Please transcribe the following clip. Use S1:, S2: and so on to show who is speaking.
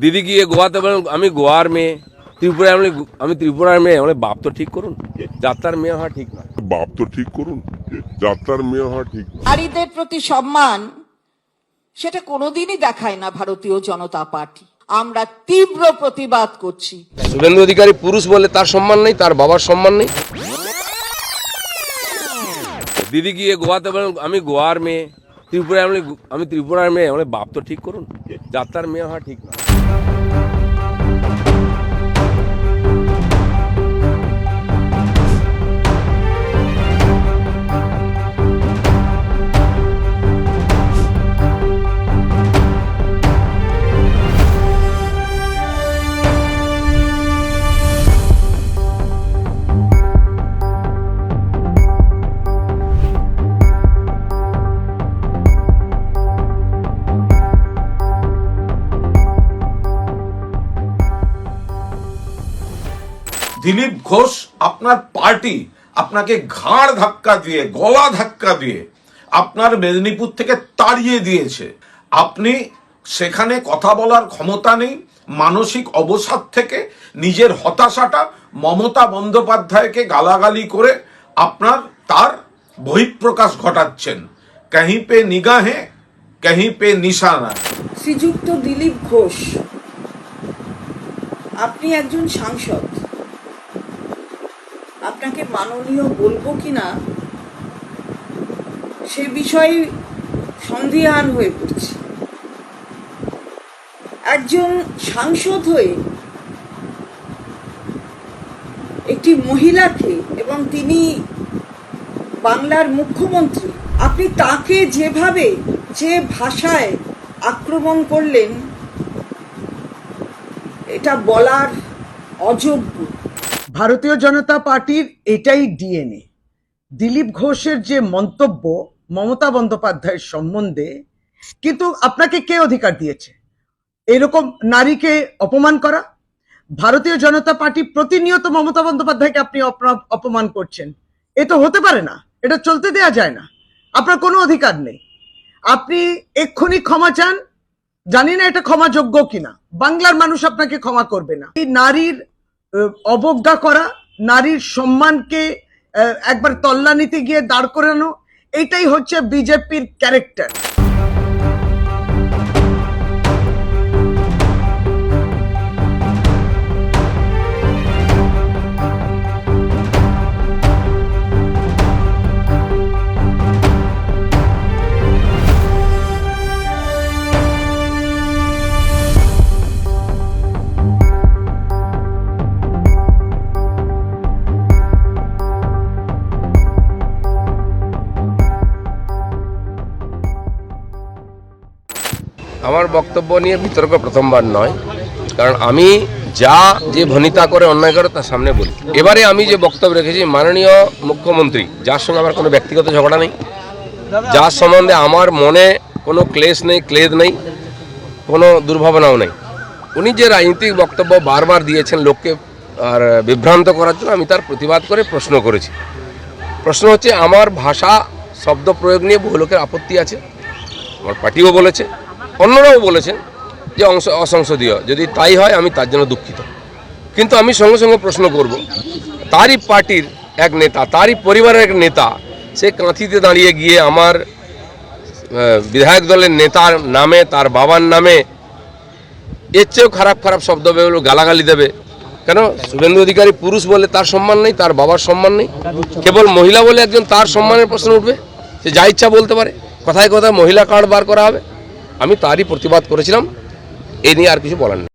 S1: দিদি গিয়ে গোয়াতে বলেন আমি গোয়ার মেয়ে। ত্রিপুরায় আমি আমি ত্রিপুরার মেয়ে। মানে বাপ তো ঠিক করুন। যাত্রার মেয়ে হওয়া ঠিক না
S2: বাপ তো ঠিক করুন যাত্রার মেয়ে হওয়া ঠিক
S3: নারীদের প্রতি সম্মান সেটা কোনোদিনই দেখায় না ভারতীয় জনতা পার্টি। আমরা তীব্র প্রতিবাদ করছি।
S1: শুভেন্দু অধিকারী পুরুষ বলে তার সম্মান নেই তার বাবার সম্মান নেই। দিদি গিয়ে গোয়াতে বলেন আমি গোয়ার মেয়ে। ত্রিপুরায় আমি আমি ত্রিপুরার মেয়ে। মানে বাপ তো ঠিক করুন। যাত্রার মেয়ে হওয়া ঠিক না
S4: দিলীপ ঘোষ আপনার পার্টি আপনাকে ঘাড় ধাক্কা দিয়ে, গলা ধাক্কা দিয়ে আপনার মেদিনীপুর থেকে তাড়িয়ে দিয়েছে। আপনি সেখানে কথা বলার ক্ষমতা নেই, মানসিক অবসাদ থেকে নিজের হতাশাটা মমতা বন্দ্যোপাধ্যায়কে গালাগালি করে আপনার তার বহিঃপ্রকাশ ঘটাচ্ছেন। কাহি পে নিগাহে কাহি পে নিশানা
S3: শ্রীযুক্ত দিলীপ ঘোষ, আপনি একজন সাংসদ। আপনাকে মাননীয় বলব কি না সে বিষয়ে সন্দিহান হয়ে পড়ছি। একজন সাংসদ হয়ে একটি মহিলাকে এবং তিনি বাংলার মুখ্যমন্ত্রী, আপনি তাকে যেভাবে, যে ভাষায় আক্রমণ করলেন, এটা বলার অযোগ্য।
S5: ভারতীয় জনতা পার্টির এটাই ডিএনএ। দিলীপ ঘোষের যে মন্তব্য মমতা বন্দ্যোপাধ্যায়ের সম্বন্ধে, কিন্তু আপনাকে কে অধিকার দিয়েছে? এরকম নারীকে অপমান করা? ভারতীয় জনতা পার্টি প্রতিনিয়ত মমতা বন্দ্যোপাধ্যায়কে আপনি অপমান করছেন। এ তো হতে পারে না, এটা চলতে দেয়া যায় না। আপনার কোনো অধিকার নেই। আপনি এক্ষুনি ক্ষমা চান। জানি না এটা ক্ষমাযোগ্য কিনা। বাংলার মানুষ আপনাকে ক্ষমা করবে না। এই নারীর অবজ্ঞা করা নারীর সম্মানকে একবার তল্লা নিতে গিয়ে দাঁড় করানো এটাই হচ্ছে বিজেপির ক্যারেক্টার
S1: আমার বক্তব্য নিয়ে বিতর্ক প্রথমবার নয়, কারণ আমি যা যে ভনিতা করে অন্যায় করে তার সামনে বলি। এবারে আমি যে বক্তব্য রেখেছি, মাননীয় মুখ্যমন্ত্রী, যার সঙ্গে আমার কোনো ব্যক্তিগত ঝগড়া নেই, যার সম্বন্ধে আমার মনে কোনো ক্লেশ নেই, ক্লেদ নেই, কোনো দুর্ভাবনাও নেই। উনি যে রাজনৈতিক বক্তব্য বারবার দিয়েছেন লোককে আর বিভ্রান্ত করার জন্য, আমি তার প্রতিবাদ করে প্রশ্ন করেছি। প্রশ্ন হচ্ছে, আমার ভাষা শব্দ প্রয়োগ নিয়ে বহু লোকের আপত্তি আছে, আমার পার্টিও বলেছে। অন্যরাও বলেছেন যে অংশ অসংসদীয়। যদি তাই হয়, আমি তার জন্য দুঃখিত। কিন্তু আমি সঙ্গে সঙ্গে প্রশ্ন করব, তারই পার্টির এক নেতা, তারই পরিবারের এক নেতা, সে কাঁথিতে দাঁড়িয়ে গিয়ে আমার বিধায়ক দলের নেতার নামে, তার বাবার নামে, এর চেয়েও খারাপ খারাপ শব্দ বেরোলো গালাগালি দেবে। কেন? শুভেন্দু অধিকারী পুরুষ বলে তার সম্মান নেই, তার বাবার সম্মান নেই। কেবল মহিলা বলে একজন তার সম্মানের প্রশ্ন উঠবে, সে যা ইচ্ছা বলতে পারে। কথায় কথায় মহিলা কার্ড বার করা হবে। আমি তারই প্রতিবাদ করেছিলাম এ নিয়ে আর কিছু বলার নেই।